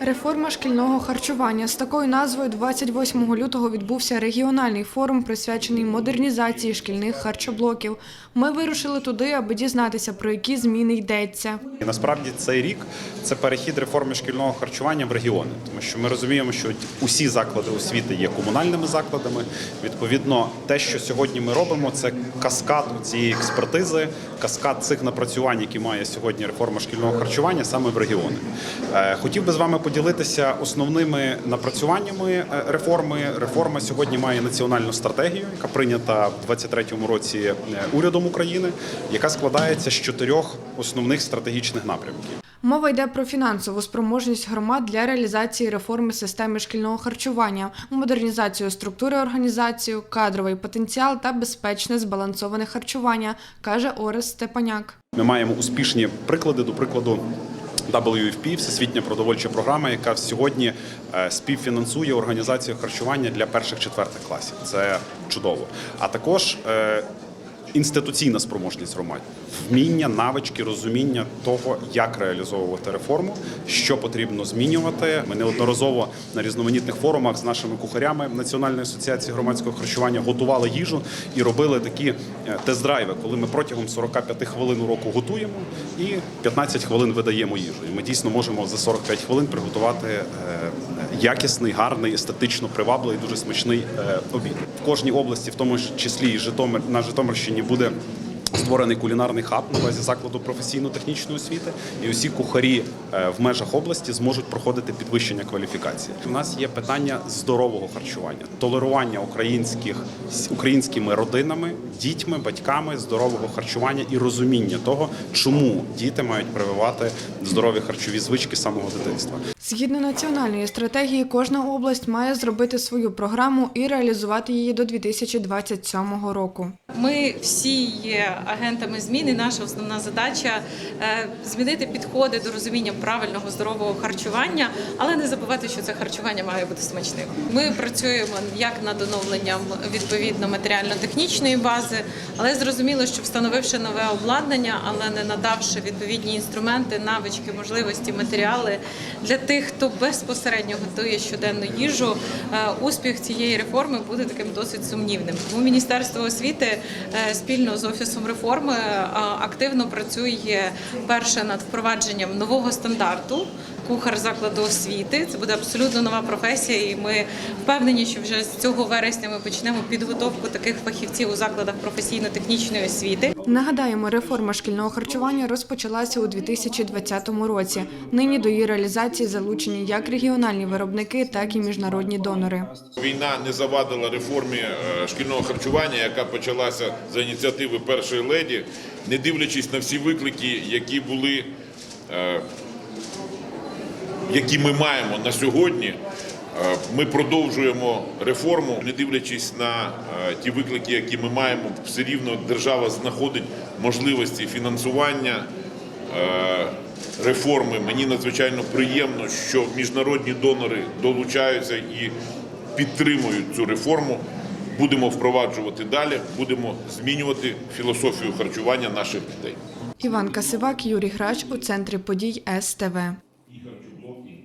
Реформа шкільного харчування з такою назвою 28 лютого відбувся регіональний форум, присвячений модернізації шкільних харчоблоків. Ми вирушили туди, аби дізнатися, про які зміни йдеться. І насправді цей рік це перехід реформи шкільного харчування в регіони, тому що ми розуміємо, що усі заклади освіти є комунальними закладами. Відповідно, те, що сьогодні ми робимо, це каскад цієї експертизи, каскад цих напрацювань, які має сьогодні реформа шкільного харчування саме в регіони. Е, Хотів би з вами поділитися основними напрацюваннями е, реформи. Реформа сьогодні має національну стратегію, яка прийнята в 2023 році е, урядом України, яка складається з чотирьох основних стратегічних напрямків. Мова йде про фінансову спроможність громад для реалізації реформи системи шкільного харчування, модернізацію структури організацію, кадровий потенціал та безпечне збалансоване харчування, каже Орес Степаняк. Ми маємо успішні приклади, до прикладу. WFP – всесвітня продовольча програма, яка сьогодні е, співфінансує організацію харчування для перших четвертих класів. Це чудово. А також е, інституційна спроможність громад, вміння, навички, розуміння того, як реалізовувати реформу, що потрібно змінювати. Ми неодноразово на різноманітних форумах з нашими кухарями Національної асоціації громадського харчування готували їжу і робили такі е, тест-драйви, коли ми протягом 45 хвилин уроку готуємо і 15 хвилин видаємо їжу. І ми дійсно можемо за 45 хвилин приготувати е, якісний, гарний, естетично привабливий, дуже смачний е, обід. В кожній області, в тому числі і Житомир на Житомирщині, буде. Створений кулінарний хаб на базі закладу професійно-технічної освіти, і усі кухарі е, в межах області зможуть проходити підвищення кваліфікації. У нас є питання здорового харчування, толерування українських українськими родинами, дітьми, батьками здорового харчування і розуміння того, чому діти мають прививати здорові харчові звички самого дитинства. Згідно національної стратегії, кожна область має зробити свою програму і реалізувати її до 2027 року. Ми всі є агентами змін, і наша основна задача е, змінити підходи до розуміння правильного здорового харчування, але не забувати, що це харчування має бути смачним. Ми працюємо як над оновленням відповідно матеріально-технічної бази, але зрозуміло, що встановивши нове обладнання, але не надавши відповідні інструменти, навички, можливості, матеріали для тих, хто безпосередньо готує щоденну їжу, е, успіх цієї реформи буде таким досить сумнівним. Тому Міністерство освіти е, спільно з офісом реформи е, активно працює перше над впровадженням нового стандарту. Кухар закладу освіти це буде абсолютно нова професія, і ми впевнені, що вже з цього вересня ми почнемо підготовку таких фахівців у закладах професійно-технічної освіти. Нагадаємо, реформа шкільного харчування розпочалася у 2020 році. Нині до її реалізації залучені як регіональні виробники, так і міжнародні донори. Війна не завадила реформі е, шкільного харчування, яка почалася за ініціативи першої леді, не дивлячись на всі виклики, які були, е, які ми маємо на сьогодні. е, Ми продовжуємо реформу, не дивлячись на е, ті виклики, які ми маємо, все рівно держава знаходить можливості фінансування е, реформи. Мені надзвичайно приємно, що міжнародні донори долучаються і підтримують цю реформу. Будемо впроваджувати далі, будемо змінювати філософію харчування наших дітей. Іван Касивак, Юрій Грач у центрі подій СТВ.